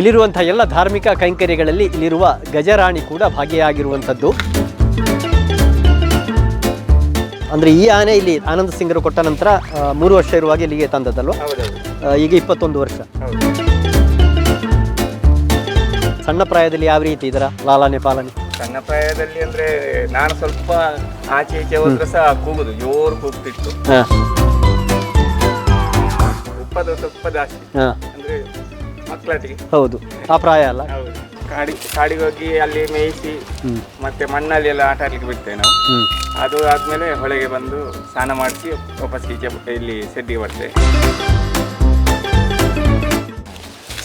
ಇಲ್ಲಿರುವಂತಹ ಎಲ್ಲ ಧಾರ್ಮಿಕ ಕೈಂಕರ್ಯಗಳಲ್ಲಿ ಇಲ್ಲಿರುವ ಗಜರಾಣಿ ಕೂಡ ಭಾಗಿಯಾಗಿರುವಂಥದ್ದು. ಅಂದರೆ ಈ ಆನೆ ಇಲ್ಲಿ ಆನಂದ ಸಿಂಗರು ಕೊಟ್ಟ ನಂತರ ಮೂರು ವರ್ಷ ಇರುವಾಗ ಇಲ್ಲಿಗೆ ತಂದದ್ದಲ್ವ? ಈಗ ಇಪ್ಪತ್ತೊಂದು ವರ್ಷ. ಸಣ್ಣ ಪ್ರಾಯದಲ್ಲಿ ಯಾವ ರೀತಿ ಇದರ ಲಾಲನೆ ಪಾಲನೆ? ಸಣ್ಣ ಪ್ರಾಯದಲ್ಲಿ ಅಂದ್ರೆ ನಾನು ಸ್ವಲ್ಪ ಆಚೆ ಈಚೆ ಹೋದ್ರೆ ಸಹ ಕೂಗುದು ಜೋರು ಕೂಗ್ತಿತ್ತು. ಉಪ್ಪದ ಸ್ವಲ್ಪ ಜಾಸ್ತಿ ಅಂದ್ರೆ ಹೌದು ಆ ಪ್ರಾಯ ಅಲ್ಲ. ಕಾಡಿ ಕಾಡಿಗೆ ಹೋಗಿ ಅಲ್ಲಿ ಮೇಯಿಸಿ ಮತ್ತೆ ಮಣ್ಣಲ್ಲಿ ಎಲ್ಲ ಆಟ ಆಡ್ಲಿಕ್ಕೆ ಬಿಡ್ತೇವೆ ನಾವು. ಅದು ಆದ್ಮೇಲೆ ಹೊಳೆಗೆ ಬಂದು ಸ್ನಾನ ಮಾಡಿಸಿ ವಾಪಸ್ ಈಚೆ ಇಲ್ಲಿ ಸೆಡ್ಡಿಗೆ ಬರ್ತೇವೆ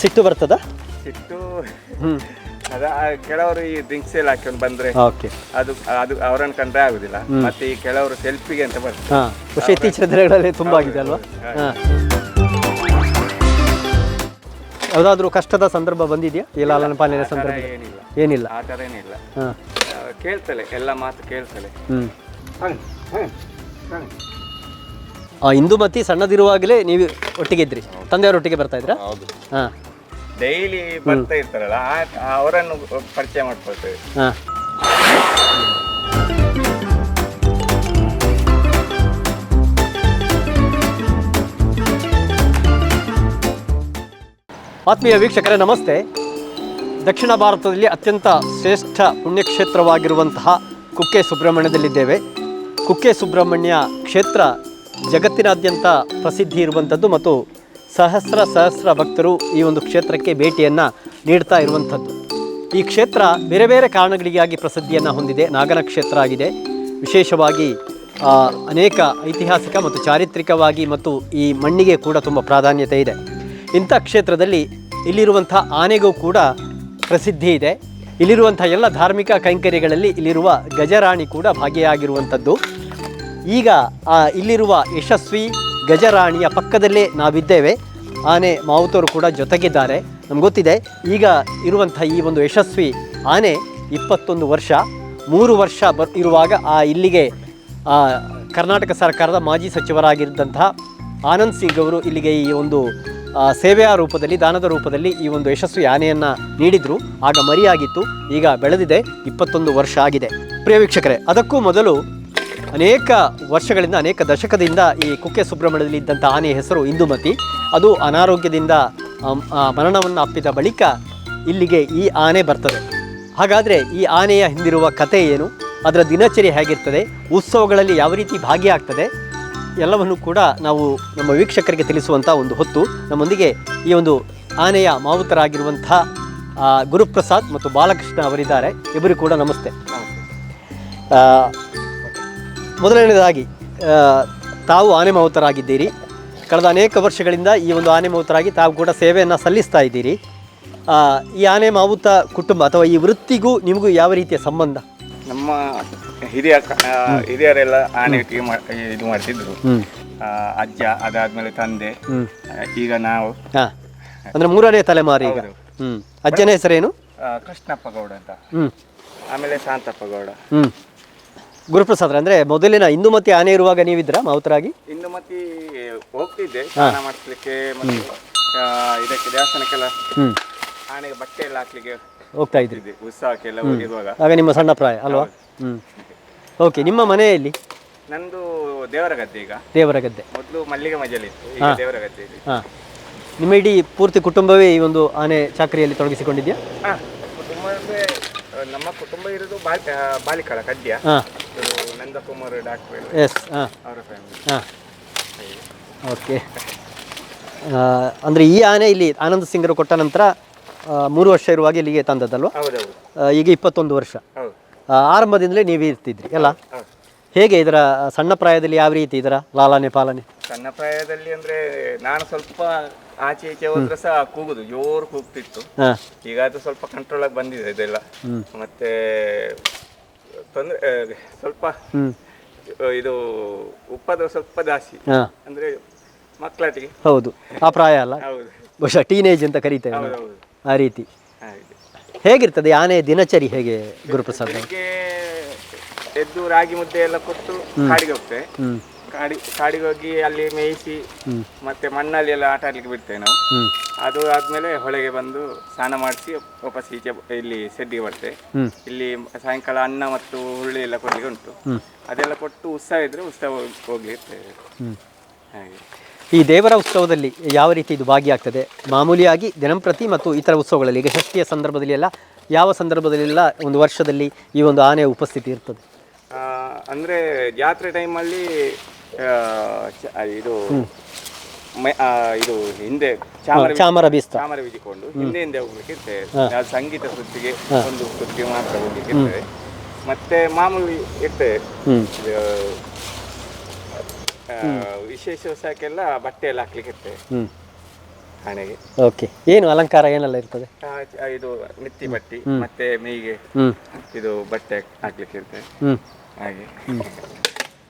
ಸಿಟ್ಟು ಬರ್ತದ? ಸಿಟ್ಟು? ಅದ ಕೆಲವರು ಈ ಡ್ರಿಂಕ್ಸ್ ಎಲ್ಲ ಹಾಕೊಂಡು ಬಂದ್ರೆ ಅದು ಅದು ಅವರನ್ನು ಕಂಡ್ರೆ ಆಗುದಿಲ್ಲ. ಮತ್ತೆ ಈ ಕೆಲವರು ಸೆಲ್ಫಿಗೆ ಅಂತ ಬರ್ತಾರೆ ಇತ್ತೀಚಿನ ದಿನಗಳಲ್ಲಿ ತುಂಬಾ ಆಗಿದೆ ಅಲ್ವಾ? ಯಾವುದಾದ್ರೂ ಕಷ್ಟದ ಸಂದರ್ಭ ಬಂದಿದೆಯಾ? ಈ ಲಾಲನ ಪಾಲಿನ ಸಂದರ್ಭ? ಏನಿಲ್ಲ. ಏನಿಲ್ಲ? ಆ ಥರ ಏನಿಲ್ಲ. ಹಾಂ. ಕೇಳ್ತಲೆ ಎಲ್ಲ ಮಾತು ಕೇಳ್ತಲೆ. ಹ್ಞೂ ಹಂಗ್, ಹಂಗ್, ಹಂಗ್. ಆ ಇಂದುಮತಿ ಸಣ್ಣದಿರುವಾಗಲೇ ನೀವು ಒಟ್ಟಿಗೆ ಇದ್ರಿ ತಂದೆಯವರು ಒಟ್ಟಿಗೆ ಬರ್ತಾ ಇದ್ರಾ? ಹೌದು. ಹಾಂ. ಡೈಲಿ ಬರ್ತಾ ಇರ್ತಾರಲ್ಲ ಆ- ಅವರನ್ನು ಪರಿಚಯ ಮಾಡ್ಕೊಳ್ತೇವೆ. ಹಾಂ. ಆತ್ಮೀಯ ವೀಕ್ಷಕರೇ, ನಮಸ್ತೆ. ದಕ್ಷಿಣ ಭಾರತದಲ್ಲಿ ಅತ್ಯಂತ ಶ್ರೇಷ್ಠ ಪುಣ್ಯಕ್ಷೇತ್ರವಾಗಿರುವಂತಹ ಕುಕ್ಕೆ ಸುಬ್ರಹ್ಮಣ್ಯದಲ್ಲಿದ್ದೇವೆ. ಕುಕ್ಕೆ ಸುಬ್ರಹ್ಮಣ್ಯ ಕ್ಷೇತ್ರ ಜಗತ್ತಿನಾದ್ಯಂತ ಪ್ರಸಿದ್ಧಿ ಇರುವಂಥದ್ದು ಮತ್ತು ಸಹಸ್ರ ಸಹಸ್ರ ಭಕ್ತರು ಈ ಒಂದು ಕ್ಷೇತ್ರಕ್ಕೆ ಭೇಟಿಯನ್ನು ನೀಡ್ತಾ ಇರುವಂಥದ್ದು. ಈ ಕ್ಷೇತ್ರ ಬೇರೆ ಬೇರೆ ಕಾರಣಗಳಿಗಾಗಿ ಪ್ರಸಿದ್ಧಿಯನ್ನು ಹೊಂದಿದೆ. ನಾಗನ ಕ್ಷೇತ್ರ ಆಗಿದೆ. ವಿಶೇಷವಾಗಿ ಅನೇಕ ಐತಿಹಾಸಿಕ ಮತ್ತು ಚಾರಿತ್ರಿಕವಾಗಿ ಮತ್ತು ಈ ಮಣ್ಣಿಗೆ ಕೂಡ ತುಂಬ ಪ್ರಾಧಾನ್ಯತೆ ಇದೆ. ಇಂಥ ಕ್ಷೇತ್ರದಲ್ಲಿ ಇಲ್ಲಿರುವಂಥ ಆನೆಗೂ ಕೂಡ ಪ್ರಸಿದ್ಧಿ ಇದೆ. ಇಲ್ಲಿರುವಂಥ ಎಲ್ಲ ಧಾರ್ಮಿಕ ಕೈಂಕರ್ಯಗಳಲ್ಲಿ ಇಲ್ಲಿರುವ ಗಜರಾಣಿ ಕೂಡ ಭಾಗಿಯಾಗಿರುವಂಥದ್ದು. ಈಗ ಇಲ್ಲಿರುವ ಯಶಸ್ವಿ ಗಜರಾಣಿಯ ಪಕ್ಕದಲ್ಲೇ ನಾವಿದ್ದೇವೆ. ಆನೆ ಮಾವುತರು ಕೂಡ ಜೊತೆಗಿದ್ದಾರೆ. ನಮ್ಗೆ ಗೊತ್ತಿದೆ, ಈಗ ಇರುವಂಥ ಈ ಒಂದು ಯಶಸ್ವಿ ಆನೆ ಇಪ್ಪತ್ತೊಂದು ವರ್ಷ, ಮೂರು ವರ್ಷ ಬರ್, ಇರುವಾಗ ಆ ಇಲ್ಲಿಗೆ ಕರ್ನಾಟಕ ಸರ್ಕಾರದ ಮಾಜಿ ಸಚಿವರಾಗಿದ್ದಂತಹ ಆನಂದ್ ಸಿಂಗ್ ಅವರು ಇಲ್ಲಿಗೆ ಈ ಒಂದು ಸೇವೆಯ ರೂಪದಲ್ಲಿ, ದಾನದ ರೂಪದಲ್ಲಿ ಈ ಒಂದು ಯಶಸ್ವಿ ಆನೆಯನ್ನು ನೀಡಿದ್ರು. ಆಗ ಮರಿಯಾಗಿತ್ತು. ಈಗ ಬೆಳೆದಿದೆ. ಇಪ್ಪತ್ತೊಂದು ವರ್ಷ ಆಗಿದೆ. ಪ್ರಿಯ ವೀಕ್ಷಕರೇ, ಅದಕ್ಕೂ ಮೊದಲು ಅನೇಕ ವರ್ಷಗಳಿಂದ, ಅನೇಕ ದಶಕದಿಂದ ಈ ಕುಕ್ಕೆ ಸುಬ್ರಹ್ಮಣ್ಯದಲ್ಲಿ ಇದ್ದಂಥ ಆನೆಯ ಹೆಸರು ಇಂದುಮತಿ. ಅದು ಅನಾರೋಗ್ಯದಿಂದ ಮರಣವನ್ನು ಅಪ್ಪಿದ ಬಳಿಕ ಇಲ್ಲಿಗೆ ಈ ಆನೆ ಬರ್ತದೆ. ಹಾಗಾದರೆ ಈ ಆನೆಯ ಹಿಂದಿರುವ ಕತೆ ಏನು? ಅದರ ದಿನಚರಿ ಹೇಗಿರ್ತದೆ? ಉತ್ಸವಗಳಲ್ಲಿ ಯಾವ ರೀತಿ ಭಾಗಿಯಾಗ್ತದೆ? ಎಲ್ಲವನ್ನು ಕೂಡ ನಾವು ನಮ್ಮ ವೀಕ್ಷಕರಿಗೆ ತಿಳಿಸುವಂಥ ಒಂದು ಹೊತ್ತು. ನಮ್ಮೊಂದಿಗೆ ಈ ಒಂದು ಆನೆಯ ಮಾವುತರಾಗಿರುವಂಥ ಗುರುಪ್ರಸಾದ್ ಮತ್ತು ಬಾಲಕೃಷ್ಣ ಅವರಿದ್ದಾರೆ. ಇಬ್ಬರು ಕೂಡ ನಮಸ್ತೆ. ಮೊದಲನೇದಾಗಿ ತಾವು ಆನೆ ಮಾವುತರಾಗಿದ್ದೀರಿ. ಕಳೆದ ಅನೇಕ ವರ್ಷಗಳಿಂದ ಈ ಒಂದು ಆನೆ ಮಾವುತರಾಗಿ ತಾವು ಕೂಡ ಸೇವೆಯನ್ನು ಸಲ್ಲಿಸ್ತಾ ಇದ್ದೀರಿ. ಈ ಆನೆ ಮಾವುತ ಕುಟುಂಬ ಅಥವಾ ಈ ವೃತ್ತಿಗೂ ನಿಮಗೂ ಯಾವ ರೀತಿಯ ಸಂಬಂಧ? ನಮ್ಮ ಹಿರಿಯ ಹಿರಿಯರೆಲ್ಲ ಆನೆ ಇದು ಮಾಡ್ತಿದ್ರು. ಆ, ಅಜ್ಜ ಅದಾದ್ಮೇಲೆ ತಂದೆ. ಈಗ ನಾವು. ಅಂದ್ರೆ ಮೂರನೇ ತಲೆಮಾರಿ ಈಗ. ಹೌದು. ಅಜ್ಜನ ಹೆಸರೇನು? ಆ, ಕೃಷ್ಣಪ್ಪ ಗೌಡ ಅಂತ. ಆಮೇಲೆ ಶಾಂತಪ್ಪ ಗೌಡ. ಹ್ಮ್. ಗುರುಪ್ರಸಾದ್ರ ಅಂದ್ರೆ ಮೊದಲಿನ ಮತಿ ಆನೆ ಇರುವಾಗ ನೀವಿದ್ರ ಮಾವುತರಾಗಿ? ಇನ್ನು ಮತ್ತೆ ಹೋಗ್ತಿದ್ದೆ ಸ್ನಾನ ಮಾಡಿಸ್ಲಿಕ್ಕೆ ಮತ್ತೆ ಆ, ಇದಕ್ಕೆ ದೇವಸ್ಥಾನಕ್ಕೆಲ್ಲ ಆನೆಗೆ ಬಟ್ಟೆ ಎಲ್ಲ ಹಾಕ್ಲಿಕ್ಕೆ ಹೋಗ್ತಾ ಇದ್ರಿ. ಉತ್ಸಾಹಕ್ಕೆಲ್ಲ ಉತ್ಸವಕ್ಕೆಲ್ಲ ಹೋಗಿರುವಾಗ. ಆಗ ನಿಮ್ಮ ಸಣ್ಣ ಪ್ರಾಯ ಅಲ್ವಾ? ಓಕೆ ನಿಮ್ಮ ಮನೆಯಲ್ಲಿ? ನಂದು ದೇವರ ಗದ್ದೆ ಈಗ. ದೇವರ ಗದ್ದೆ ಮೊದಲು ಮಲ್ಲಿಗೆ ಮಜಲಿ ಇತ್ತು ಈಗ ದೇವರ ಇದೆ. ಹಾಂ. ನಿಮ್ಮ ಇಡೀ ಪೂರ್ತಿ ಕುಟುಂಬವೇ ಈ ಒಂದು ಆನೆ ಚಾಕರಿಯಲ್ಲಿ ತೊಡಗಿಸಿಕೊಂಡಿದೆಯಾ? ಹಾ ಕುಟುಂಬ ಅಂದ್ರೆ ಆ, ನಮ್ಮ ಕುಟುಂಬ ಇರೋದು ಬಾಲ್ ಆ, ಬಾಲಿಕಳ ಹಾಂ. ಇದು ನಂದಕುಮಾರ್ ಡಾಕ್ಟರ್ ಎಸ್ ಹಾಂ. ಅವರ ಫ್ಯಾಮಿಲಿ ಹಾಂ. ಓಕೆ ಅಂದರೆ ಈ ಆನೆ ಇಲ್ಲಿ ಆನಂದ್ ಸಿಂಗರು ಕೊಟ್ಟ ನಂತರ ಆ, ಮೂರು ವರ್ಷ ಇರುವಾಗ ಇಲ್ಲಿಗೆ ತಂದದ್ದಲ್ವಾ? ಹೌದೌದು. ಆ, ಈಗ ಇಪ್ಪತ್ತೊಂದು ವರ್ಷ. ಹೌದು. ಆರಂಭದಿಂದಲೇ ನೀವು ಇರ್ತಿದ್ರಿ ಅಲ್ಲ? ಹೇಗೆ ಇದರ ಸಣ್ಣ ಪ್ರಾಯದಲ್ಲಿ ಯಾವ ರೀತಿ ಇದರ ಲಾಲನೆ ಪಾಲನೆ? ಸಣ್ಣ ಪ್ರಾಯದಲ್ಲಿ ಅಂದ್ರೆ ನಾನು ಸ್ವಲ್ಪ ಆಚೆ ಈಚೆ ಹೋದ್ರೆ ಸಹ ಕೂಗುದು ಜೋರು ಕೂಗ್ತಿತ್ತು. ಈಗ ಅದು ಸ್ವಲ್ಪ ಕಂಟ್ರೋಲ್ ಆಗಿ ಬಂದಿದೆ ಇದೆಲ್ಲ. ಮತ್ತೆ ತೊಂದ್ರೆ ಸ್ವಲ್ಪ ಇದು ಉಪ್ಪದ ಸ್ವಲ್ಪ ಜಾಸ್ತಿ. ಅಂದ್ರೆ ಮಕ್ಕಳಿಗೆ ಹೌದು. ಆ ಪ್ರಾಯ ಅಲ್ಲ? ಹೌದು. ಬಹುಶಃ ಟೀನೇಜ್ ಅಂತ ಕರಿತೇವೆ ಆ ರೀತಿ. ಹೇಗಿರ್ತದೆ ಆನೆ ದಿನಚರಿ ಹೇಗೆ ಗುರುಪ್ರಸಾದ್ ಬೆಳಿಗ್ಗೆ ಎದ್ದು ರಾಗಿ ಮುದ್ದೆ ಎಲ್ಲ ಕೊಟ್ಟು ಕಾಡಿಗೆ ಹೋಗ್ತೇವೆ. ಕಾಡಿ ಕಾಡಿಗೆ ಹೋಗಿ ಅಲ್ಲಿ ಮೇಯಿಸಿ ಮತ್ತೆ ಮಣ್ಣಲ್ಲಿ ಎಲ್ಲ ಆಟ ಆಡ್ಲಿಕ್ಕೆ ಬಿಡ್ತೇವೆ ನಾವು. ಅದು ಆದ್ಮೇಲೆ ಹೊಳೆಗೆ ಬಂದು ಸ್ನಾನ ಮಾಡಿಸಿ ವಾಪಸ್ ಈಚೆ ಬ- ಇಲ್ಲಿ ಸೆಡ್ಡಿಗೆ ಬರ್ತೇವೆ. ಹ್ಮ್. ಇಲ್ಲಿ ಸಾಯಂಕಾಲ ಅನ್ನ ಮತ್ತು ಹುರುಳಿ ಎಲ್ಲ ಕೊಡ್ಲಿಕ್ಕೆ ಉಂಟು. ಅದೆಲ್ಲ ಕೊಟ್ಟು ಉತ್ಸವ ಇದ್ರೆ ಉತ್ಸವ ಹೋಗ್ಲಿಕ್ಕೆ ಹ್ಮ್. ಹಾಗೆ. ಈ ದೇವರ ಉತ್ಸವದಲ್ಲಿ ಯಾವ ರೀತಿ ಇದು ಭಾಗಿಯಾಗ್ತದೆ? ಮಾಮೂಲಿಯಾಗಿ ದಿನಂಪ್ರತಿ ಮತ್ತು ಇತರ ಉತ್ಸವಗಳಲ್ಲಿ ಈಗ ಷಷ್ಠಿಯ ಸಂದರ್ಭದಲ್ಲಿ ಎಲ್ಲ ಯಾವ ಸಂದರ್ಭದಲ್ಲೆಲ್ಲ ಒಂದು ವರ್ಷದಲ್ಲಿ ಈ ಒಂದು ಆನೆಯ ಉಪಸ್ಥಿತಿ ಇರ್ತದೆ? ಅಂದರೆ ಜಾತ್ರೆ ಟೈಮಲ್ಲಿ ಇದು ಇದು ಹಿಂದೆ ಚಾಮರ ಚಾಮರ ಬೀಸ್ತ. ಚಾಮರ ಬೀಜಿಕೊಂಡು ಹಿಂದೆ ಹಿಂದೆ ಹೋಗ್ಲಿಕ್ಕೆ ಸಂಗೀತ ಸುತ್ತಿಗೆ ಒಂದು ಸುತ್ತಿಗೆ ಮಾತ್ರ ಹೋಗ್ಲಿಕ್ಕೆ ಇರ್ತೇವೆ. ಮತ್ತೆ ಮಾಮೂಲಿ ಇರ್ತೇವೆ. ವಿಶೇಷ ದಿವಸಕ್ಕೆಲ್ಲ ಬಟ್ಟೆ ಎಲ್ಲ ಹಾಕ್ಲಿಕ್ಕೆ ಇರ್ತೇವೆ ಹಣೆಗೆ. ಓಕೆ. ಏನು ಅಲಂಕಾರ ಏನೆಲ್ಲ ಇರ್ತದೆ? ಆ, ಇದು ನೆತ್ತಿ ಬಟ್ಟಿ ಮತ್ತೆ ಮೈಗೆ. ಇದು ಬಟ್ಟೆ ಹಾಕ್ಲಿಕ್ಕೆ ಇರ್ತೇವೆ ಹಾಗೆ.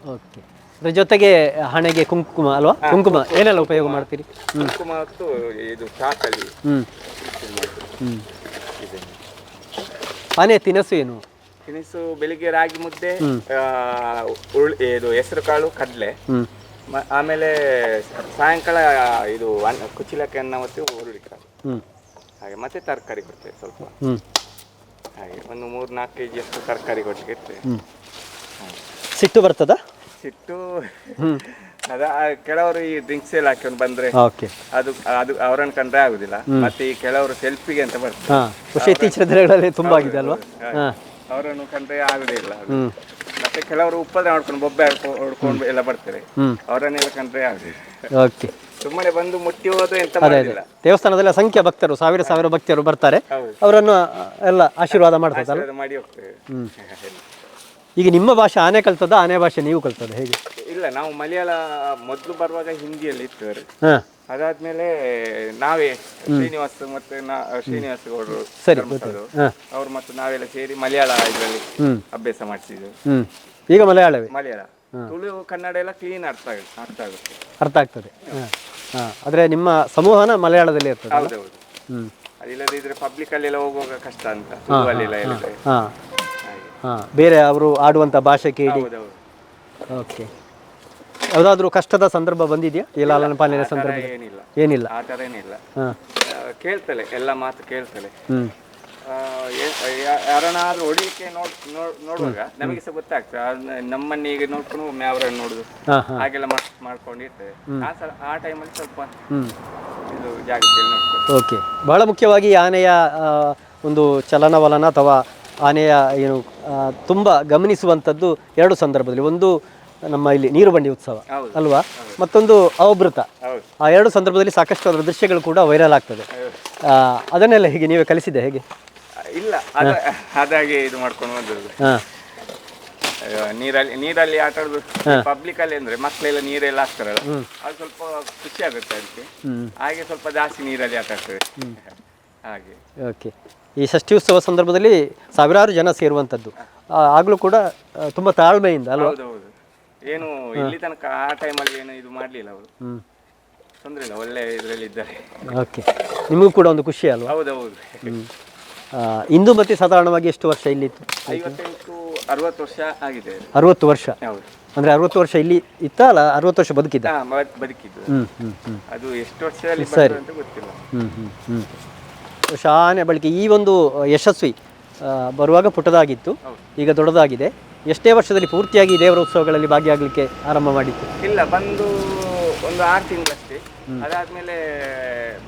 ಓಕೆ. ಅದ್ರ ಜೊತೆಗೆ ಹಣೆಗೆ ಕುಂಕುಮ ಅಲ್ವಾ? ಕುಂಕುಮ. ಏನೆಲ್ಲ ಉಪಯೋಗ ಮಾಡ್ತೀರಿ? ಕುಂಕುಮ ಮತ್ತು ಇದು ಚಾಕಲಿ. ಹ್ಮ್. ಹ್ಞೂ ಇದೆ ಆನೆ ತಿನಸು ಏನು? ತಿನಿಸು ಬೆಳಿಗ್ಗೆ ರಾಗಿ ಮುದ್ದೆ ಆ, ಉರುಳ್- ಇದು ಹೆಸರು ಕಾಳು ಕಡಲೆ. ಆಮೇಲೆ ಸಾಯಂಕಾಲ ಇದು ಅನ್ನ ಕುಚಿಲಕ್ಕೆ ಅನ್ನ ಮತ್ತು ಹುರುಳಿ ಕಾಳು ಹಾಗೆ ಮತ್ತೆ ತರಕಾರಿ ಕೊಡ್ತೇವೆ ಸ್ವಲ್ಪ. ಹಾಗೆ ಒಂದು ಮೂರು ನಾಲ್ಕು ಕೆ ಜಿಯಷ್ಟು ತರಕಾರಿ ಕೊಟ್ಟಿಗೆ ಇರ್ತೇವೆ ಸಿಟ್ಟು ಬರ್ತದ? ಸಿಟ್ಟು? ಅದ ಆ ಕೆಲವರು ಈ ಡ್ರಿಂಕ್ಸ್ ಎಲ್ಲ ಹಾಕೊಂಡು ಬಂದ್ರೆ ಓಕೆ. ಅದು ಅದು ಅವರನ್ನು ಕಂಡ್ರೆ ಆಗುದಿಲ್ಲ. ಮತ್ತೆ ಈ ಕೆಲವರು ಸೆಲ್ಫಿಗೆ ಅಂತ ಬರ್ತಾರೆ ಹಾ ಇತ್ತೀಚಿನ ದಿನಗಳಲ್ಲಿ ತುಂಬಾ ಆಗಿದೆ ಅಲ್ವಾ? ಹಾ. ಅವರನ್ನು ಕಂಡ್ರೆ ಆಗದೇ ಇಲ್ಲ. ಅದು. ಮತ್ತೆ ಕೆಲವರು ಉಪದ್ರ ಮಾಡ್ಕೊಂಡು ಬೊಬ್ಬೆ ಹಾಡ್ಕೊಂಡು ಹೊಡ್ಕೊಂಡು ಎಲ್ಲ ಬರ್ತಾರೆ. ಅವರನ್ನೆಲ್ಲ ಕಂಡ್ರೆ ಆಗದೆ ಓಕೆ. ಸುಮ್ಮನೆ ಬಂದು ಮುಟ್ಟಿ ಹೋದ್ರೆ ಎಂತ ದೇವಸ್ಥಾನದಲ್ಲಿ ಸಂಖ್ಯೆ ಭಕ್ತರು ಸಾವಿರ ಸಾವಿರ ಭಕ್ತರು ಬರ್ತಾರೆ. ಹೌದು. ಅವರನ್ನು ಎಲ್ಲ ಆಶೀರ್ವಾದ ಮಾಡ್ತಾರೆ ಮಾಡಿ ಹೋಗ್ತೇವೆ. ಈಗ ನಿಮ್ಮ ಭಾಷೆ ಆನೆ ಕಲ್ತದ ಆನೆ ಭಾಷೆ ನೀವು ಕಲ್ತದ ಹೇಗೆ? ಇಲ್ಲ ನಾವು ಮಲಯಾಳ ಮೊದಲು ಬರುವಾಗ ಹಿಂದಿಯಲ್ಲಿ ಇತ್ತು ಹಾ. ಅದಾದ್ಮೇಲೆ ನಾವೇ ಶ್ರೀನಿವಾಸ್ ಮತ್ತೆ ಶ್ರೀನಿವಾಸ್ ಗೌಡರು ಅವ್ರು. ಮತ್ತು ನಾವೆಲ್ಲ ಸೇರಿ ಮಲಯಾಳ ಇದರಲ್ಲಿ ಅಭ್ಯಾಸ ಮಾಡಿಸಿದ್ವಿ ಈಗ ಮಲಯಾಳವೇ? ಮಲಯಾಳ. ತುಳು ಕನ್ನಡ ಎಲ್ಲ ಕ್ಲೀನ್ ಅರ್ಥ ಆಗುತ್ತೆ ಅರ್ಥ ಆಗುತ್ತೆ. ಅರ್ಥ ಆಗ್ತದೆ. ಆದರೆ ನಿಮ್ಮ ಸಮೂಹನ ಮಲಯಾಳದಲ್ಲಿ ಇರ್ತದೆ ಹೌದೌದು ಅದಿಲ್ಲದಿದ್ರೆ ಪಬ್ಲಿಕ್ ಅಲ್ಲೆಲ್ಲ ಹೋಗುವಾಗ ಕಷ್ಟ ಅಂತ. ಹಾಂ ಹಾಂ ಬೇರೆ ಅವರು ಆಡುವಂತ ಭಾಷೆ ಕೇಳಿ. ಓಕೆ. ಯಾವುದಾದ್ರೂ ಕಷ್ಟದ ಸಂದರ್ಭ ಬಂದಿದ್ಯಾ? ಈ ಲಾಲನ ಪಾಲನೆ ಸಂದರ್ಭ ಏನಿಲ್ಲ. ಏನಿಲ್ಲ? ಆ ಥರ ಏನಿಲ್ಲ. ಹಾಂ. ಕೇಳ್ತಲೆ ಎಲ್ಲ ಮಾತು ಕೇಳ್ತಾಳೆ ಹ್ಞೂ ಯಾರನ್ನಾದ್ರೂ ಹೊಡಿಲಿಕ್ಕೆ ನೋಡ್ ನೋಡ್- ನೋಡುವಾಗ ನಮಗೆ ಸಹ ಗೊತ್ತಾಗ್ತದೆ. ನಮ್ಮನ್ನ ಈಗ ನೋಡ್ಕೊಂಡು ಒಮ್ಮೆ ಅವರನ್ನು ನೋಡುದು. ಹಾಂ ಹಾಂ. ಹಾಗೆಲ್ಲ ಮಾಡ್ ಮಾಡ್ಕೊಂಡಿರ್ತೇವೆ. ಆ ಸಲ ಆ ಟೈಮಲ್ಲಿ ಸ್ವಲ್ಪ ಹ್ಞೂ ಇದು ಜಾಗೃತಿಯಲ್ಲಿ ಓಕೆ. ಬಹಳ ಮುಖ್ಯವಾಗಿ ಆನೆಯ ಆ, ಒಂದು ಚಲನವಲನ ಅಥವಾ ಆನೆಯ ಏನು ತುಂಬ ಗಮನಿಸುವಂಥದ್ದು ಎರಡು ಸಂದರ್ಭದಲ್ಲಿ. ಒಂದು ನಮ್ಮ ಇಲ್ಲಿ ನೀರು ಬಂಡಿ ಉತ್ಸವ ಅಲ್ವಾ? ಮತ್ತೊಂದು ಅವಭೃತ. ಆ ಎರಡು ಸಂದರ್ಭದಲ್ಲಿ ಸಾಕಷ್ಟು ಅದರ ದೃಶ್ಯಗಳು ಕೂಡ ವೈರಲ್ ಆಗ್ತದೆ. ಆ, ಅದನ್ನೆಲ್ಲ ಹೇಗೆ ನೀವೇ ಕಲಿಸಿದೆ ಹೇಗೆ? ಇಲ್ಲ ಅದ ಅದಾಗೆ ಇದು ಮಾಡ್ಕೊಂಡು ಬಂದಿರೋದು ನೀರಲ್ಲಿ ನೀರಲ್ಲಿ ಆಟ ಆಡುದು ಪಬ್ಲಿಕ್ ಅಲ್ಲಿ ಅಂದ್ರೆ ಮಕ್ಕಳೆಲ್ಲ ನೀರೆಲ್ಲ ಹಾಕ್ತಾರಲ್ಲ ಅದು ಸ್ವಲ್ಪ ಖುಷಿ ಆಗುತ್ತೆ ಅದಕ್ಕೆ. ಹಾಗೆ ಸ್ವಲ್ಪ ಜಾಸ್ತಿ ನೀರಲ್ಲಿ ಆಟ ಆಡ್ತೇವೆ. ಹಾಗೆ. ಓಕೆ. ಈ ಷಷ್ಠಿ ಉತ್ಸವ ಸಂದರ್ಭದಲ್ಲಿ ಸಾವಿರಾರು ಜನ ಸೇರುವಂಥದ್ದು. ಆ, ಆಗ್ಲೂ ಕೂಡ ತುಂಬಾ ತಾಳ್ಮೆಯಿಂದ ಅಲ್ವಾ? ಏನು ಇಲ್ಲಿ ತನಕ ಆ ಟೈಮಲ್ಲಿ ಏನು ಇದು ಮಾಡ್ಲಿಲ್ಲ ಅವರು. ಹ್ಞೂ ತೊಂದ್ರೆ ಇಲ್ಲ ಒಳ್ಳೆ ಇದರಲ್ಲಿ ಇದ್ದಾರೆ. ಓಕೆ ನಿಮಗೂ ಕೂಡ ಒಂದು ಖುಷಿ ಅಲ್ವಾ? ಹೌದೌದು ಹೌದು. ಆ, ಇಂದು ಮತ್ತೆ ಸಾಧಾರಣವಾಗಿ ಎಷ್ಟು ವರ್ಷ ಇಲ್ಲಿ ಐವತ್ತೆಂಟು ಅರವತ್ತು ವರ್ಷ ಆಗಿದೆ. ಅರವತ್ತು ವರ್ಷ? ಹೌದು. ಅಂದರೆ ಅರವತ್ತು ವರ್ಷ ಇಲ್ಲಿ ಇತ್ತ ಅಲ್ಲ ಅರವತ್ತು ವರ್ಷ ಬದುಕಿದ್ದ? ಹಾ, ಬದುಕಿದ್ದು. ಹ್ಞೂ ಹ್ಞೂ ಹ್ಞೂ ಅದು ಎಷ್ಟು ವರ್ಷದಲ್ಲಿ ಬರ್ತದೆ ಅಂತ ಗೊತ್ತಿಲ್ಲ. ಹ್ಞೂ ಹ್ಞೂ ಹ್ಞೂ ಶಾನೆ ಬಳಿಕೆ ಈ ಒಂದು ಯಶಸ್ವಿ ಬರುವಾಗ ಪುಟದಾಗಿತ್ತು. ಈಗ ದೊಡ್ಡದಾಗಿದೆ. ಎಷ್ಟೇ ವರ್ಷದಲ್ಲಿ ಪೂರ್ತಿಯಾಗಿ ಈ ದೇವರ ಉತ್ಸವಗಳಲ್ಲಿ ಭಾಗಿಯಾಗಲಿಕ್ಕೆ ಆರಂಭ ಮಾಡಿತ್ತು ಇಲ್ಲ ಬಂದು ಒಂದು ಆರು ತಿಂಗಳಷ್ಟೇ. ಅದಾದ್ಮೇಲೆ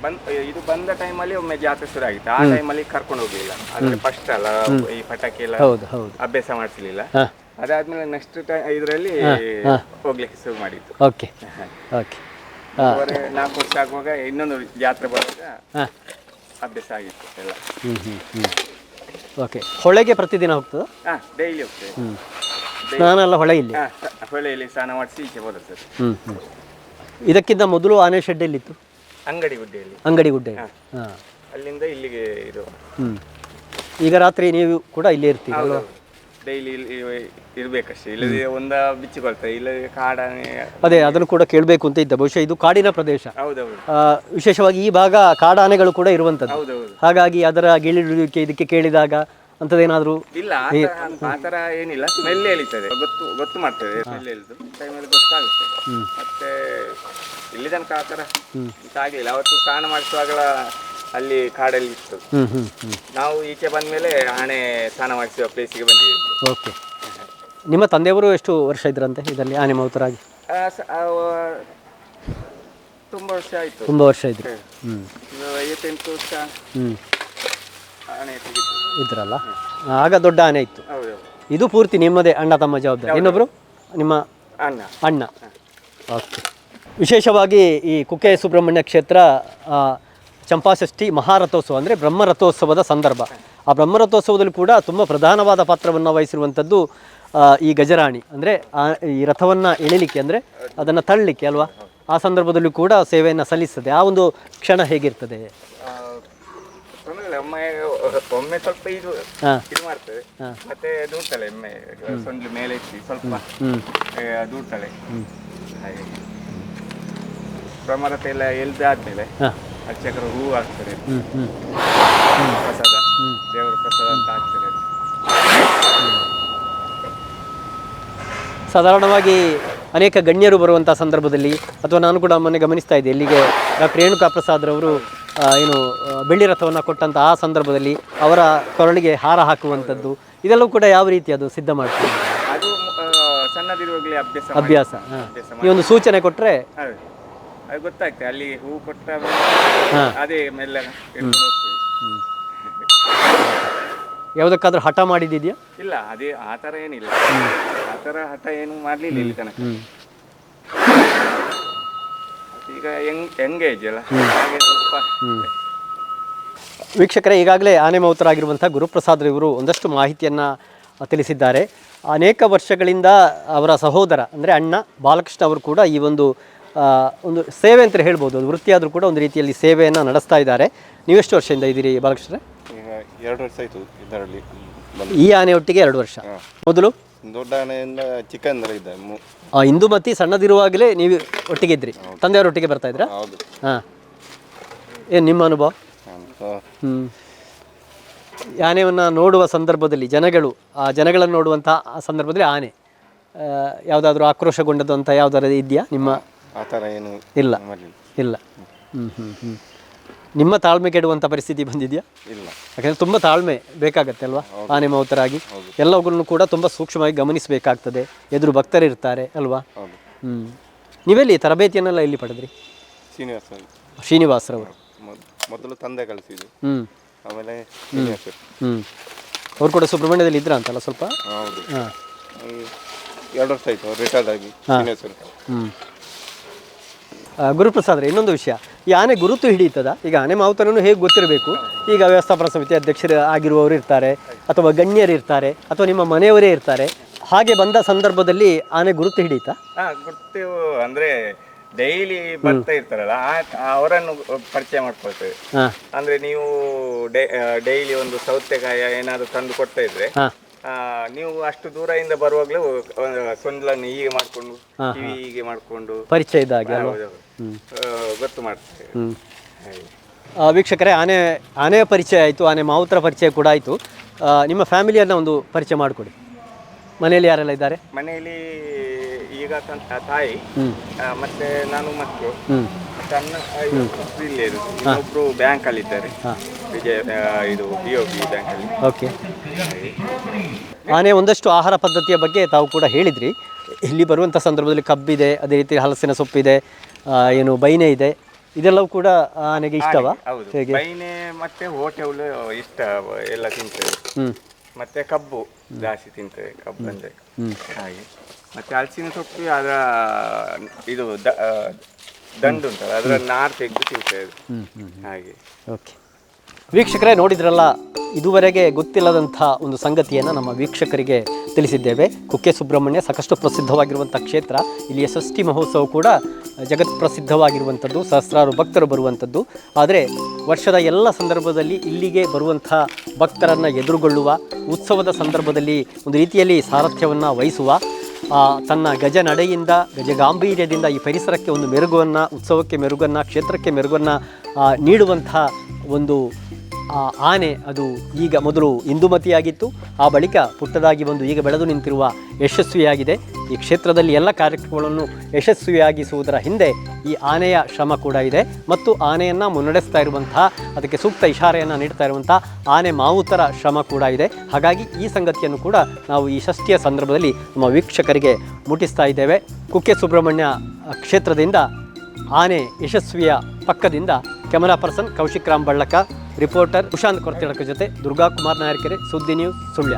ಬಂದ್ ಇದು ಬಂದ ಟೈಮಲ್ಲಿ ಒಮ್ಮೆ ಜಾತ್ರೆ ಶುರು ಆಗಿತ್ತು. ಆ ಟೈಮಲ್ಲಿ ಕರ್ಕೊಂಡು ಹೋಗ್ಲಿಲ್ಲ. ಅಂದ್ರೆ ಫಸ್ಟ್ ಅಲ್ಲ ಈ ಪಟಾಕಿ ಎಲ್ಲ ಅಭ್ಯಾಸ ಮಾಡಿಸ್ಲಿಲ್ಲ. ಅದಾದ್ಮೇಲೆ ನೆಕ್ಸ್ಟ್ ಟೈಮ್ ಇದರಲ್ಲಿ ಹೋಗ್ಲಿಕ್ಕೆ ಶುರು ಮಾಡಿತ್ತು ಓಕೆ ಓಕೆ ನಾಲ್ಕು ವರ್ಷ ಆಗುವಾಗ ಇನ್ನೊಂದು ಜಾತ್ರೆ ಬರುವಾಗ ಅಭ್ಯಾಸ ಆಗಿತ್ತು ಎಲ್ಲ. ಓಕೆ ಹೊಳೆಗೆ ಪ್ರತಿದಿನ ಹೋಗ್ತದ? ಹಾ ಡೈಲಿ ಹೋಗ್ತೇವೆ. ಹ್ಞೂ ಸ್ನಾನ ಎಲ್ಲ ಹೊಳೆ ಇಲ್ಲಿ? ಹೊಳೆ ಹೊಳೆಯಲ್ಲಿ ಸ್ನಾನ ಮಾಡಿಸಿ ಈಚೆ ಬರುತ್ತದೆ ಹ್ಞೂ ಹ್ಞೂ ಇದಕ್ಕಿಂತ ಮೊದಲು ಆನೆ ಶೆಡ್ ಎಲ್ಲಿತ್ತು? ಅಂಗಡಿ ಗುಡ್ಡೆಯಲ್ಲಿ. ಅಂಗಡಿ ಗುಡ್ಡೆ. ಹಾಂ. ಅಲ್ಲಿಂದ ಇಲ್ಲಿಗೆ ಇದು. ಹ್ಞೂ ಈಗ ರಾತ್ರಿ ನೀವು ಕೂಡ ಇಲ್ಲೇ ಇರ್ತೀವಿ ಡೈಲಿ ಇರ್ಬೇಕಷ್ಟೇ. ಇಲ್ಲದೆ ಒಂದ ಬಿಚ್ಚಿಕೊಳ್ತದೆ ಇಲ್ಲದೆ ಕಾಡಾನೆ ಅದೇ ಅದನ್ನು ಕೂಡ ಕೇಳಬೇಕು ಅಂತ ಇದ್ದ. ಬಹುಶಃ ಇದು ಕಾಡಿನ ಪ್ರದೇಶ. ಹೌದೌದು. ಆ, ವಿಶೇಷವಾಗಿ ಈ ಭಾಗ ಕಾಡಾನೆಗಳು ಕೂಡ ಇರುವಂತದ್ದು. ಹೌದೌದು. ಹಾಗಾಗಿ ಅದರ ಗಿಳಿಡುವಿಕೆ ಇದಕ್ಕೆ ಕೇಳಿದಾಗ ಅಂತದೇನಾದ್ರೂ ಇಲ್ಲ ಆತರ ತರ- ಆ ತರ ಏನಿಲ್ಲ. ಸ್ಮೆಲ್ ಎಳಿತದೆ. ಗೊತ್ತು ಗೊತ್ತು ಮಾಡ್ತದೆ ಸ್ಮೆಲ್ ಎಳಿದು. ಟೈಮಲ್ಲಿ ಗೊತ್ತಾಗುತ್ತೆ. ಮತ್ತೆ ಇಲ್ಲಿ ತನಕ ಆ ಥರ ಆಗ್ಲಿಲ್ಲ ಅವತ್ತು ಸ್ನಾನ ಮಾಡಿಸುವಾಗಲ ಅಲ್ಲಿ ಕಾಡಲ್ಲಿ ಇತ್ತು. ನಾವು ಈಚೆ ಬಂದ ಮೇಲೆ ಆನೆ ಸ್ನಾನ ಮಾಡಿಸುವ ಪ್ಲೇಸಿಗೆ ಬಂದಿದ್ದೀವಿ ಓಕೆ. ನಿಮ್ಮ ತಂದೆಯವರು ಎಷ್ಟು ವರ್ಷ ಇದ್ರಂತೆ ಇದರಲ್ಲಿ ಆನೆ ಮೌತರಾಗಿ ಆ, ಸ- ಆ, ವ- ತುಂಬ ವರ್ಷ ಆಯ್ತು. ತುಂಬ ವರ್ಷ ಇದ್ರು. ಹ್ಞೂ ಐವತ್ತೆಂಟು ವರ್ಷ ಹ್ಞೂ ಆನೆ ತೆಗಿತು. ಇದ್ರಲ್ಲ? ಆಗ ದೊಡ್ಡ ಆನೆ ಇತ್ತು. ಹೌದು ಇದು ಪೂರ್ತಿ ನಿಮ್ಮದೇ ಅಣ್ಣ ತಮ್ಮ ಜವಾಬ್ದಾರಿ. ಇನ್ನೊಬ್ಬರು ನಿಮ್ಮ ಅಣ್ಣ. ಅಣ್ಣ. ಓಕೆ. ವಿಶೇಷವಾಗಿ ಈ ಕುಕ್ಕೆ ಸುಬ್ರಹ್ಮಣ್ಯ ಕ್ಷೇತ್ರ ಆ, ಚಂಪಾಷಷ್ಠಿ ಮಹಾರಥೋತ್ಸವ ಅಂದರೆ ಬ್ರಹ್ಮರಥೋತ್ಸವದ ಸಂದರ್ಭ. ಆ ಬ್ರಹ್ಮರಥೋತ್ಸವದಲ್ಲಿ ಕೂಡ ತುಂಬ ಪ್ರಧಾನವಾದ ಪಾತ್ರವನ್ನು ವಹಿಸಿರುವಂಥದ್ದು ಈ ಗಜರಾಣಿ. ಅಂದರೆ ಈ ರಥವನ್ನು ಎಳಿಲಿಕ್ಕೆ ಅಂದರೆ ಅದನ್ನು ತಳ್ಳಲಿಕ್ಕೆ ಅಲ್ವಾ? ಆ ಸಂದರ್ಭದಲ್ಲೂ ಕೂಡ ಸೇವೆಯನ್ನು ಸಲ್ಲಿಸ್ತದೆ. ಆ ಒಂದು ಕ್ಷಣ ಹೇಗಿರ್ತದೆ? ಒಮ್ಮೆ ಸ್ವಲ್ಪ ಇದು ಹಾಂ. ಇದು ಮಾಡ್ತದೆ ಮತ್ತೆ ದೂಡ್ತಾಳೆ ಎಮ್ಮೆ ಸೊಂಡ್ಲು ಮೇಲೆ ಎತ್ತಿ ಸ್ವಲ್ಪ ಹ್ಞೂ ಏ, ದೂಡ್ತಾಳೆ ಹಾಗೆ. ಪ್ರಮಾರತ ಎಲ್ಲ ಎಲ್ದಾದ್ಮೇಲೆ ಹಾಂ. ಅರ್ಚಕರು ಹೂ ಹಾಕ್ತಾರೆ. ಪ್ರಸಾದ ದೇವರ ಪ್ರಸಾದ ಅಂತ ಹಾಕ್ತಾರೆ. ಸಾಧಾರಣವಾಗಿ ಅನೇಕ ಗಣ್ಯರು ಬರುವಂಥ ಸಂದರ್ಭದಲ್ಲಿ ಅಥವಾ ನಾನು ಕೂಡ ಮೊನ್ನೆ ಗಮನಿಸ್ತಾ ಇದ್ದೆ ಇಲ್ಲಿಗೆ ಡಾಕ್ಟರ್ ರೇಣುಕಾ ಪ್ರಸಾದ್ರವರು ಏನು ಬೆಳ್ಳಿ ರಥವನ್ನು ಕೊಟ್ಟಂಥ ಆ ಸಂದರ್ಭದಲ್ಲಿ ಅವರ ಕೊರಳಿಗೆ ಹಾರ ಹಾಕುವಂಥದ್ದು ಇದೆಲ್ಲವೂ ಕೂಡ ಯಾವ ರೀತಿ ಅದು ಸಿದ್ಧ ಮಾಡ್ತೀವಿ ಅದು ಆ, ಸಣ್ಣದಿರುವಾಗಲೇ ಅಭ್ಯಾಸ ಈ ಒಂದು ಸೂಚನೆ ಕೊಟ್ಟರೆ. ಅದು ಗೊತ್ತಾಗ್ತದೆ ಅಲ್ಲಿ ಹೂ ಕೊಟ್ಟ. ಅದೇ ಮೆಲ್ಲ ಯಾವುದಕ್ಕಾದ್ರೂ ಹಠ ಮಾಡಿದ್ಯಾ ಇಲ್ಲ ಅದೇ ಆ ಥರ ಏನಿಲ್ಲ. ಆ ಥರ ಹಠ ಏನು ಮಾಡಲಿಲ್ಲ ಇಲ್ಲಿ ತನಕ. ಈಗ ಯಂಗ್ ಯಂಗ್ ಏಜ್ ಅಲ್ಲ. ಹಾಗೆ ಸ್ವಲ್ಪ ವೀಕ್ಷಕರೇ ಈಗಾಗಲೇ ಆನೆ ಮೌತರಾಗಿರುವಂಥ ಗುರುಪ್ರಸಾದ್ ಇವರು ಒಂದಷ್ಟು ಮಾಹಿತಿಯನ್ನು ತಿಳಿಸಿದ್ದಾರೆ. ಅನೇಕ ವರ್ಷಗಳಿಂದ ಅವರ ಸಹೋದರ ಅಂದರೆ ಅಣ್ಣ ಬಾಲಕೃಷ್ಣ ಅವರು ಕೂಡ ಈ ಒಂದು ಒಂದು ಸೇವೆ ಅಂತ ಹೇಳ್ಬೋದು ಅದು ವೃತ್ತಿಯಾದರೂ ಕೂಡ ಒಂದು ರೀತಿಯಲ್ಲಿ ಸೇವೆಯನ್ನು ನಡೆಸ್ತಾ ಇದ್ದಾರೆ. ನೀವೆಷ್ಟು ವರ್ಷದಿಂದ ಇದ್ದೀರಿ ಬಾಲಕೃಷ್ಣ? ಈಗ ಎರಡು ವರ್ಷ ಆಯಿತು ಇದರಲ್ಲಿ ಈ ಆನೆ ಒಟ್ಟಿಗೆ ಎರಡು ವರ್ಷ. ಮೊದಲು? ದೊಡ್ಡ ಆನೆಯಿಂದ ಚಿಕ್ಕಂದ್ರ ಇದ್ದ ಮು- ಆ, ಇಂದುಮತಿ ಸಣ್ಣದಿರುವಾಗಲೇ ನೀವು ಒಟ್ಟಿಗೆ ಇದ್ರಿ. ತಂದೆಯವರೊಟ್ಟಿಗೆ ಬರ್ತಾ ಇದ್ರಾ? ಹೌದು. ಹಾಂ. ಏನು ನಿಮ್ಮ ಅನುಭವ? ಹ್ಮ್ ಆನೆಯನ್ನು ನೋಡುವ ಸಂದರ್ಭದಲ್ಲಿ ಜನಗಳು ಆ ಜನಗಳನ್ನು ನೋಡುವಂಥ ಆ ಸಂದರ್ಭದಲ್ಲಿ ಆನೆ. ಯಾವುದಾದ್ರೂ ಆಕ್ರೋಶಗೊಂಡದ್ದು ಅಂತ ಯಾವುದಾದ್ರು ಇದೆಯಾ ನಿಮ್ಮ ಆ ಥರ ಏನು ಇಲ್ಲ. ಮಾಡಲಿಲ್ಲ ಇಲ್ಲ. ಹ್ಞೂ ಹ್ಞೂ ಹ್ಞೂ ನಿಮ್ಮ ತಾಳ್ಮೆ ಕೆಡುವಂಥ ಪರಿಸ್ಥಿತಿ ಬಂದಿದೆಯಾ? ಇಲ್ಲ. ಯಾಕಂದರೆ ತುಂಬ ತಾಳ್ಮೆ ಬೇಕಾಗತ್ತೆ ಅಲ್ವಾ? ಆನೆ ಮೌತರಾಗಿ ಎಲ್ಲವುಗಳನ್ನು ಕೂಡ ತುಂಬ ಸೂಕ್ಷ್ಮವಾಗಿ ಗಮನಿಸಬೇಕಾಗ್ತದೆ. ಎದುರು ಭಕ್ತರಿರ್ತಾರೆ ಅಲ್ವಾ? ಹೌದು. ಹ್ಞೂ ನೀವೆಲ್ಲಿ ತರಬೇತಿಯನ್ನೆಲ್ಲ ಎಲ್ಲಿ ಪಡೆದ್ರಿ? ಶ್ರೀನಿವಾಸ ಶ್ರೀನಿವಾಸರವರು. ಮೊದ್- ಮೊದಲು ತಂದೆ ಕಳಿಸಿದ್ದು. ಹ್ಞೂ ಆಮೇಲೆ ಶ್ರೀನಿವಾಸ ಹ್ಞೂ ಅವ್ರು ಕೂಡ ಸುಬ್ರಹ್ಮಣ್ಯದಲ್ಲಿ ಇದ್ರ ಅಂತಲ್ಲ ಸ್ವಲ್ಪ? ಹೌದು. ಹಾಂ. ಈ ಎರಡು ವರ್ಷ ಆಯಿತು ರಿಟೈರ್ಡ್ ಆಗಿ ಹ್ಞೂ ಗುರುಪ್ರಸಾದ್ರೆ ಇನ್ನೊಂದು ವಿಷಯ. ಈ ಆನೆ ಗುರುತು ಹಿಡಿಯುತ್ತದ? ಈಗ ಆನೆ ಮಾವುತನೂ ಹೇಗೆ ಗೊತ್ತಿರಬೇಕು? ಈಗ ವ್ಯವಸ್ಥಾಪನಾ ಸಮಿತಿ ಅಧ್ಯಕ್ಷರು ಆಗಿರುವವರು ಇರ್ತಾರೆ ಅಥವಾ ಗಣ್ಯರು ಇರ್ತಾರೆ ಅಥವಾ ನಿಮ್ಮ ಮನೆಯವರೇ ಇರ್ತಾರೆ. ಹಾಗೆ ಬಂದ ಸಂದರ್ಭದಲ್ಲಿ ಆನೆ ಗುರುತು ಹಿಡಿಯುತ್ತಾ? ಹಾ ಗುರ್ತು ಅಂದ್ರೆ ಡೈಲಿ ಬರ್ತಾ ಇರ್ತಾರಲ್ಲ ಅವರನ್ನು ಪರಿಚಯ ಮಾಡ್ಕೊಳ್ತೇವೆ. ಅಂದ್ರೆ ನೀವು ಡೈಲಿ ಒಂದು ಸೌತೆಕಾಯ ಏನಾದ್ರು ತಂದು ಕೊಡ್ತಾ ಇದ್ರೆ ನೀವು ಅಷ್ಟು ದೂರದಿಂದ ಬರುವಾಗ್ಲೂ ಸೊಂಡ್ಲನ್ನು ಹೀಗೆ ಮಾಡ್ಕೊಂಡು ಹೀಗೆ ಮಾಡ್ಕೊಂಡು. ಪರಿಚಯ ಇದ್ದ ಗೊತ್ತು ಮಾಡ್ತೇವೆ ಹಾಗೆ. ವೀಕ್ಷಕರೇ ಆನೆ ಆನೆಯ ಪರಿಚಯ ಆಯಿತು ಆನೆ ಮಾವುತರ ಪರಿಚಯ ಕೂಡ ಆಯಿತು. ನಿಮ್ಮ ಫ್ಯಾಮಿಲಿಯನ್ನು ಒಂದು ಪರಿಚಯ ಮಾಡಿಕೊಡಿ. ಮನೆಯಲ್ಲಿ ಯಾರೆಲ್ಲ ಇದ್ದಾರೆ? ಮನೆಯಲ್ಲಿ ಈಗ ತಾಯಿ ಆ, ಮತ್ತೆ ನಾನು ಮಕ್ಕಳು. ಮತ್ತೆ ಅಣ್ಣ ಆ, ಇಲ್ಲೇ ಇರುದು. ಇನ್ನೊಬ್ರು ಬ್ಯಾಂಕ್ ಅಲ್ಲಿ ಇದ್ದಾರೆ ವಿಜಯ ಆ, ಇದು ಬಿ ಒ ಬಿ ಬ್ಯಾಂಕ್ ಅಲ್ಲಿ ಓಕೆ. ಆನೆ ಒಂದಷ್ಟು ಆಹಾರ ಪದ್ಧತಿಯ ಬಗ್ಗೆ ತಾವು ಕೂಡ ಹೇಳಿದ್ರಿ. ಇಲ್ಲಿ ಬರುವಂಥ ಸಂದರ್ಭದಲ್ಲಿ ಕಬ್ಬಿದೆ ಅದೇ ರೀತಿ ಹಲಸಿನ ಸೊಪ್ಪಿದೆ ಏನು ಬೈನೆ ಇದೆ. ಇದೆಲ್ಲವೂ ಕೂಡ ಆನೆಗೆ ಇಷ್ಟವಾ? ಹೌದು. ಹೇಗೆ? ಬೈನೆ ಮತ್ತೆ ಹೋಟೆ ಹುಲ್ಲು ಇಷ್ಟ ಎಲ್ಲ ತಿಂತೇವೆ. ಮತ್ತೆ ಕಬ್ಬು ಜಾಸ್ತಿ ತಿಂತೇವೆ ಕಬ್ಬು ಅಂದ್ರೆ. ಹಾಗೆ. ಮತ್ತೆ ಹಲಸಿನ ಸೊಪ್ಪು ಅದರ ಇದು ದ- ದಂಡು ಉಂಟಲ್ಲ ಅದರ ನಾರು ತೆಗೆದು ತಿಂತೇವೆ. ಹಾಗೆ. ಓಕೆ. ವೀಕ್ಷಕರೇ ನೋಡಿದ್ರಲ್ಲ, ಇದುವರೆಗೆ ಗೊತ್ತಿಲ್ಲದಂಥ ಒಂದು ಸಂಗತಿಯನ್ನು ನಮ್ಮ ವೀಕ್ಷಕರಿಗೆ ತಿಳಿಸಿದ್ದೇವೆ. ಕುಕ್ಕೆ ಸುಬ್ರಹ್ಮಣ್ಯ ಸಾಕಷ್ಟು ಪ್ರಸಿದ್ಧವಾಗಿರುವಂಥ ಕ್ಷೇತ್ರ. ಇಲ್ಲಿಯ ಷಷ್ಠಿ ಮಹೋತ್ಸವ ಕೂಡ ಜಗತ್ ಪ್ರಸಿದ್ಧವಾಗಿರುವಂಥದ್ದು, ಸಹಸ್ರಾರು ಭಕ್ತರು ಬರುವಂಥದ್ದು. ಆದರೆ ವರ್ಷದ ಎಲ್ಲ ಸಂದರ್ಭದಲ್ಲಿ ಇಲ್ಲಿಗೆ ಬರುವಂಥ ಭಕ್ತರನ್ನು ಎದುರುಗೊಳ್ಳುವ, ಉತ್ಸವದ ಸಂದರ್ಭದಲ್ಲಿ ಒಂದು ರೀತಿಯಲ್ಲಿ ಸಾರಥ್ಯವನ್ನು ವಹಿಸುವ ತನ್ನ ಗಜ ನಡೆಯಿಂದ ಗಜ ಗಾಂಭೀರ್ಯದಿಂದ ಈ ಪರಿಸರಕ್ಕೆ ಒಂದು ಮೆರುಗನ್ನು, ಉತ್ಸವಕ್ಕೆ ಮೆರುಗನ್ನು, ಕ್ಷೇತ್ರಕ್ಕೆ ಮೆರುಗನ್ನು ನೀಡುವಂಥ ಒಂದು ಆ ಆನೆ ಅದು ಈಗ ಮೊದಲು ಇಂದುಮತಿಯಾಗಿತ್ತು. ಆ ಬಳಿಕ ಪುಟ್ಟದಾಗಿ ಬಂದು ಈಗ ಬೆಳೆದು ನಿಂತಿರುವ ಯಶಸ್ವಿಯಾಗಿದೆ. ಈ ಕ್ಷೇತ್ರದಲ್ಲಿ ಎಲ್ಲ ಕಾರ್ಯಕ್ರಮಗಳನ್ನು ಯಶಸ್ವಿಯಾಗಿಸುವುದರ ಹಿಂದೆ ಈ ಆನೆಯ ಶ್ರಮ ಕೂಡ ಇದೆ. ಮತ್ತು ಆನೆಯನ್ನು ಮುನ್ನಡೆಸ್ತಾ ಇರುವಂತಹ, ಅದಕ್ಕೆ ಸೂಕ್ತ ಇಶಾರೆಯನ್ನು ನೀಡ್ತಾ ಇರುವಂಥ ಆನೆ ಮಾವುತರ ಶ್ರಮ ಕೂಡ ಇದೆ. ಹಾಗಾಗಿ ಈ ಸಂಗತಿಯನ್ನು ಕೂಡ ನಾವು ಈ ಷಷ್ಠಿಯ ಸಂದರ್ಭದಲ್ಲಿ ನಮ್ಮ ವೀಕ್ಷಕರಿಗೆ ಮುಟ್ಟಿಸ್ತಾ ಇದ್ದೇವೆ. ಕುಕ್ಕೆ ಸುಬ್ರಹ್ಮಣ್ಯ ಕ್ಷೇತ್ರದಿಂದ ಆನೆ ಯಶಸ್ವಿಯ ಪಕ್ಕದಿಂದ ಕ್ಯಾಮರಾ ಪರ್ಸನ್ ಕೌಶಿಕ್ ರಾಮ್ ಬಳ್ಳಕ, ರಿಪೋರ್ಟರ್ ಪ್ರಶಾಂತ್ ಕೊರ್ತಿಳಕ ಜೊತೆ ದುರ್ಗಾ ಕುಮಾರ್ ನಾಯರ್ಕೆರೆ, ಸುದ್ದಿ ನ್ಯೂಸ್ ಸುಳ್ಯ.